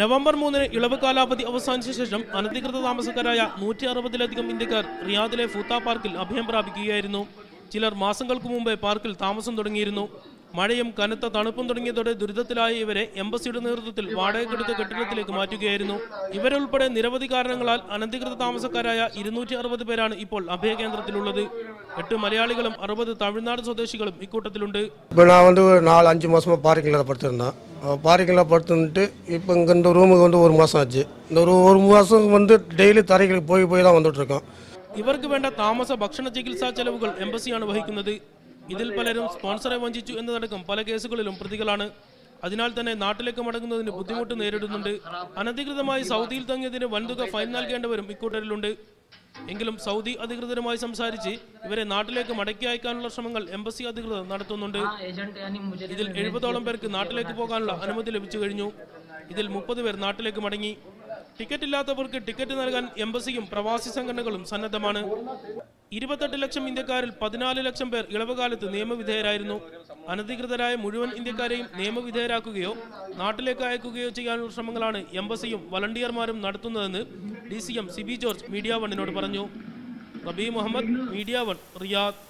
November മൂന്നിന് ഇളവ് കാലാവധി അവസാനിച്ച ശേഷം അനധികൃത താമസക്കാരായ നൂറ്റി അറുപതിലധികം ഇന്ത്യക്കാർ റിയാദിലെ ഫൂത്ത പാർക്കിൽ അഭയം പ്രാപിക്കുകയായിരുന്നു. ചിലർ മാസങ്ങൾക്ക് മുമ്പേ പാർക്കിൽ താമസം തുടങ്ങിയിരുന്നു. മഴയും കനത്ത തണുപ്പും തുടങ്ങിയതോടെ ദുരിതത്തിലായ ഇവരെ എംബസിയുടെ നേതൃത്വത്തിൽ വാടകയ്ക്കെടുത്ത കെട്ടിടത്തിലേക്ക് മാറ്റുകയായിരുന്നു ഇവരുൾപ്പെടെ നിരവധി കാരണങ്ങളാൽ അനധികൃത താമസക്കാരായ ഇരുന്നൂറ്റി അറുപത് പേരാണ് ഇപ്പോൾ അഭയകേന്ദ്രത്തിലുള്ളത് എട്ട് മലയാളികളും അറുപത് തമിഴ്നാട് സ്വദേശികളും ഇക്കൂട്ടത്തിലുണ്ട് இப்போ நான் வந்து ஒரு நாலு அஞ்சு மாதமாக பாரிக்கில் படுத்திருந்தேன் பாரிக்கில் படுத்துன்ட்டு இப்போ இங்கே இந்த ரூமுக்கு வந்து ஒரு மாதம் ஆச்சு இந்த ஒரு ஒரு மாதம் வந்து டெய்லி தரைகளுக்கு போய் போய் தான் வந்துட்டுருக்கோம் ഇവർക്ക് വേണ്ട താമസ ഭക്ഷണ ചികിത്സാ ചെലവുകൾ എംബസിയാണ് വഹിക്കുന്നത് ഇതിൽ പലരും സ്പോൺസറെ വഞ്ചിച്ചു എന്നതടക്കം പല കേസുകളിലും പ്രതികളാണ്. അതിനാൽ തന്നെ നാട്ടിലേക്ക് മടങ്ങുന്നതിന് ബുദ്ധിമുട്ട് നേരിടുന്നുണ്ട്. അനധികൃതമായി സൗദിയിൽ തങ്ങിയതിന് വൻതുക ഫൈൻ നൽകേണ്ടവരും ഇക്കൂട്ടരിലുണ്ട്. എങ്കിലും സൗദി അധികൃതരുമായി സംസാരിച്ച് ഇവരെ നാട്ടിലേക്ക് മടക്കി അയക്കാനുള്ള ശ്രമങ്ങൾ എംബസി അധികൃതർ നടത്തുന്നുണ്ട്. ഇതിൽ എഴുപതോളം പേർക്ക് നാട്ടിലേക്ക് പോകാനുള്ള അനുമതി ലഭിച്ചു കഴിഞ്ഞു. ഇതിൽ മുപ്പത് പേർ നാട്ടിലേക്ക് മടങ്ങി. ടിക്കറ്റ് ഇല്ലാത്തവർക്ക് ടിക്കറ്റ് നൽകാൻ എംബസിയും പ്രവാസി സംഘടനകളും സന്നദ്ധമാണ്. ഇരുപത്തെട്ട് ലക്ഷം ഇന്ത്യക്കാരിൽ പതിനാല് ലക്ഷം പേർ ഇളവുകാലത്ത് നിയമവിധേയരായിരുന്നു. അനധികൃതരായ മുഴുവൻ ഇന്ത്യക്കാരെയും നിയമവിധേയരാക്കുകയോ നാട്ടിലേക്ക് അയക്കുകയോ ചെയ്യാനുള്ള ശ്രമങ്ങളാണ് എംബസിയും വളണ്ടിയർമാരും നടത്തുന്നതെന്ന് D C M Sibi George media വണ്ണിനോട് പറഞ്ഞു. Rabi Muhammad media one Riyadh.